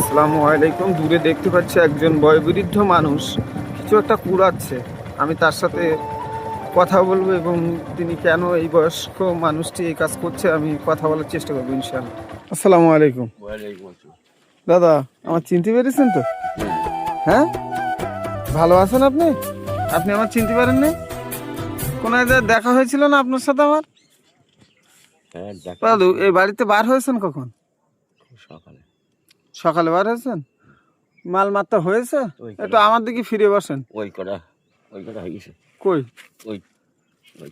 আসসালামু আলাইকুম। দূরে দেখতে পাচ্ছি একজন বয়োবৃদ্ধ মানুষ। কিছু একটা কুড়াচ্ছে। আমি তার সাথে কথা বলব এবং তিনি কেন এই বয়স্ক মানুষটি এই কাজ করছে আমি কথা বলার চেষ্টা করব ইনশাআল্লাহ। আসসালামু আলাইকুম। দাদা আমার চিনতে পেরেছেন তো? হ্যাঁ? ভালো আছেন আপনি? আপনি আমার চিনতে পারেননি? কোনো জায়গায় দেখা হয়েছিল না আপনার সাথে আমার? হ্যাঁ দাদু এই বাড়িতে বার হয়েছেন কখন? সকালে। সকালে বার হয়েছেন? মাল মাত্রা হয়েছে। একটু আমার দিকে ফিরে বসেন। ওই কটা ওই কটা হয়ে গেছে। কই? ওই।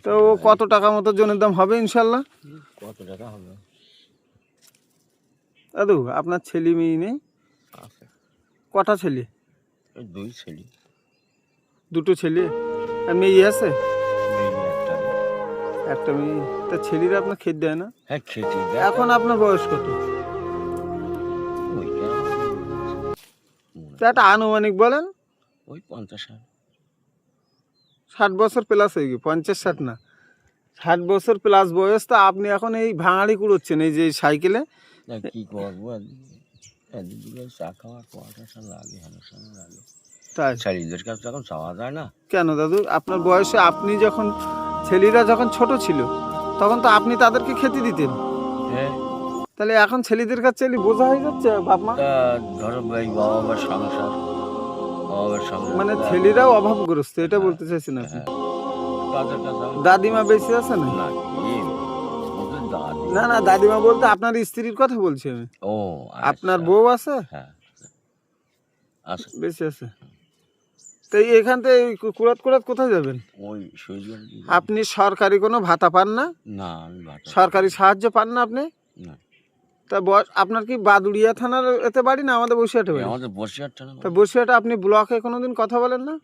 তো ও কত টাকা মতো জনের দাম হবে ইনশাল্লাহ? কত টাকা হবে? দাদু আপনার ছেলে মেয়ে নেই? কটা ছেলে? দুই ছেলে। দুটো ছেলে। আর মেয়ে আছে? একটা একটা মেয়ে। তা ছেলেরা আপনার খেতে দেয় না? হ্যাঁ খেতে এখন আপনার বয়স কত? তা একটা আনুমানিক বলেন? ওই পঞ্চাশ ষাট ষাট বছর প্লাস হয়ে গিয়ে পঞ্চাশ ষাট না। ষাট বছর প্লাস বয়স তো আপনি এখন এই ভাঙাড়ি কুড়োচ্ছেন এই যে সাইকেলে? কি করব? এদিকে চা খাওয়ার পয়সা লাগে হামেশা লাগে। তাই? ছেলেদের কাছে তখন চাওয়া যায় না। কেন দাদু? আপনার বয়সে আপনি যখন ছেলেরা যখন ছোট ছিল তখন তো আপনি তাদেরকে খেতে দিতেন। হ্যাঁ। তাহলে এখন ছেলেদের কাছে এলি বোঝা হয়ে যাচ্ছে বাপ মা? তা ধরো এই বাবা মার সংসার বাবা মার সংসার। মানে ছেলেরাও অভাবগ্রস্ত এটা বলতে চাইছেন আপনি? হ্যাঁ। তাদের কাছে আমি- দাদিমা বেঁচে আছে না? না কি? ওদের দাদি। না না দাদিমা বলতে আপনার স্ত্রীর কথা বলছি আমি। ও আপনার আচ্ছা। বউ আছে? হ্যাঁ আচ্ছা বেঁচে আছে? তো এখান থেকে কুড়াত কুড়াত কোথায় যাবেন? ওই আপনি সরকারি কোনো ভাতা পান না? না আমি ভাটা সরকারি সাহায্য পান না আপনি? না। তা বয়স- আপনার কি বাদুড়িয়া থানার এতে বাড়ি না আমাদের বসিরহাটে বাড়ি? আমাদের বসে একটা না তা বসিরহাটে আপনি ব্লকে কোনোদিন কথা বলেন না?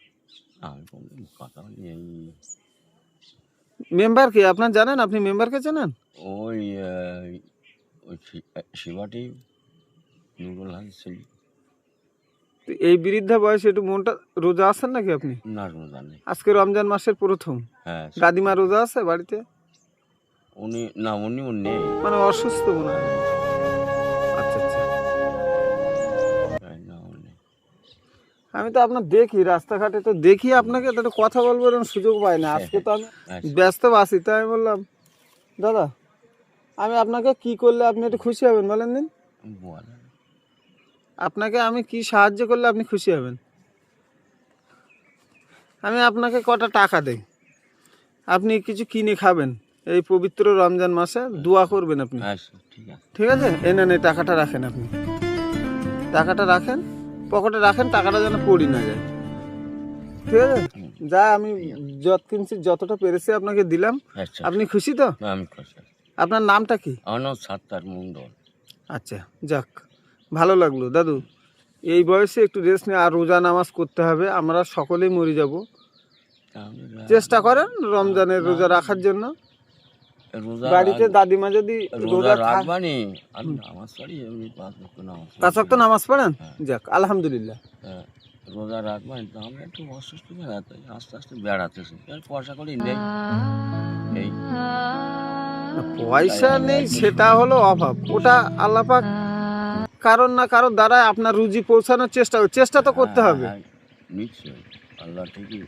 মেম্বার কে? আপনার জানেন? আপনি মেম্বারকে জানেন? ওই ওই শিবাটি নুরুল হাস ছিল তো এই বৃদ্ধা বয়সে একটু মনটা রোজা আছেন নাকি আপনি? না কোনো জানি আজকে রমজান মাসের প্রথম। হ্যাঁ দাদিমা রোজা আছে বাড়িতে? উনি না উনি উনি নেই। মানে অসুস্থ মনে হয়। আমি তো আপনার দেখি রাস্তাঘাটে তো দেখি আপনাকে তো কথা বলব এরকম সুযোগ পাই না। আজকে তো আমি আচ্ছা, ব্যস্ত আছি তাই আমি বললাম দাদা আমি আপনাকে কি করলে আপনি একটু খুশি হবেন বলেন দিন? আপনাকে আমি কি সাহায্য করলে আপনি খুশি হবেন? আমি আপনাকে কটা টাকা দেই। আপনি কিছু কিনে খাবেন এই পবিত্র রমজান মাসে দোয়া করবেন আপনি। আচ্ছা ঠিক আছে। এনে নে টাকাটা রাখেন আপনি। টাকাটা রাখেন পকেটে রাখেন টাকাটা যেন পড়ি না যায়। ঠিক আছে? যা আমি যত কিনছি যতটা পেরেছি আপনাকে দিলাম। আচ্ছা। আপনি খুশি তো? আমি খুশি। আপনার নামটা কি? আমার নাম সাত্তার মন্ডল আচ্ছা যাক ভালো লাগল। দাদু এই বয়সে একটু রেস্ট নিয়ে আর রোজা নামাজ করতে হবে। আমরা সকলেই মরে যাব। চেষ্টা করেন রমজানের রোজা রাখার জন্য। রোজা বাড়িতে দাদিমা যদি রোজা রাখবানি? আমি নামাজ পড়ি এমনি পাঁচ ওয়াক্ত নামাজ পাঁচ ওয়াক্ত নামাজ পড়েন? যাক আলহামদুলিল্লাহ। হ্যাঁ, রোজা রাখবানি তো একটু অসুস্থ বেড়াতে আস্তে আস্তে বেড়াতেছি পয়সা করি নেই এই। পয়সা নেই সেটা হলো অভাব। ওটা আল্লাপাক কারণ না কারোর দ্বারা আপনার রুজি পৌঁছানোর চেষ্টা চেষ্টা তো করতে হ্যাঁ, হবে। হ্যাঁ, নিশ্চয়ই। আল্লাহ ঠিকই।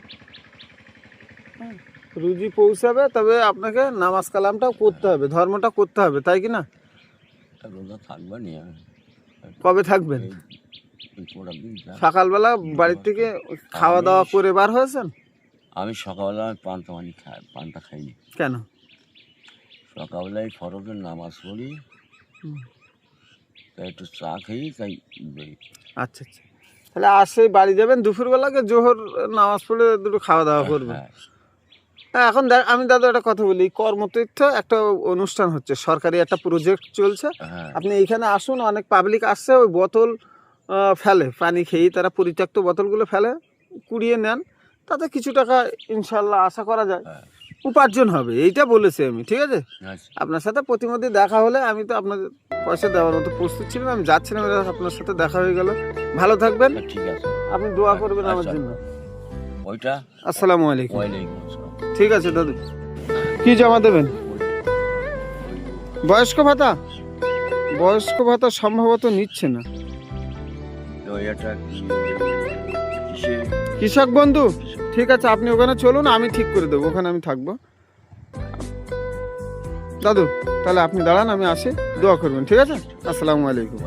রুজি পৌঁছাবে তবে আপনাকে নামাজ কালামটাও করতে হবে ধর্মটা করতে হবে তাই কি না? রোজা থাকবানি কবে থাকবেন। সকালবেলা বাড়ির থেকে খাওয়া দাওয়া করে বার হয়েছেন? আমি সকালবেলা পান্তা পানি খাই পান্তা খাইনি। কেন? সকালবেলায় ফরজের নামাজ পড়ি। তাই একটু চা খাই তাই। আচ্ছা আচ্ছা। তাহলে আসে বাড়ি যাবেন দুপুরবেলাকে জোহর নামাজ পড়ে দুটো খাওয়া দাওয়া করবেন। হ্যাঁ হ্যাঁ। এখন দেখ আমি দাদা একটা কথা বলি কর্মতীর্থ একটা অনুষ্ঠান হচ্ছে সরকারি একটা প্রজেক্ট চলছে। হ্যাঁ। আপনি এইখানে আসুন অনেক পাবলিক আসছে ওই বোতল ফেলে পানি খেয়েই তারা পরিত্যক্ত বোতলগুলো ফেলে কুড়িয়ে নেন তাতে কিছু টাকা ইনশাল্লাহ আশা করা যায়। হ্যাঁ। উপার্জন হবে এইটা বলেছি আমি ঠিক আছে? আচ্ছা। আপনার সাথে প্রতিমধ্যে দেখা হলে আমি তো আপনার পয়সা দেওয়ার মতো প্রস্তুত ছিলাম আমি যাচ্ছিলাম আপনার সাথে দেখা হয়ে গেল। ভালো থাকবেন। আচ্ছা, ঠিক আছে। আপনি দোয়া করবেন আমার আচ্ছা। জন্য। ওইটা? আসসালামু আলাইকুম। ওয়ালাইকুম আসসালাম। ঠিক আছে, দাদু। কি জমা দেবেন? বয়স্ক ভাতা? বয়স্ক ভাতা সম্ভবত নিচ্ছে না। কৃষক বন্ধু, ঠিক আছে, আপনি ওখানে চলুন, আমি ঠিক করে দেবো, ওখানে আমি থাকব। দাদু, তাহলে আপনি দাঁড়ান, আমি আসি, দোয়া করবেন, ঠিক আছে? আসসালামু আলাইকুম।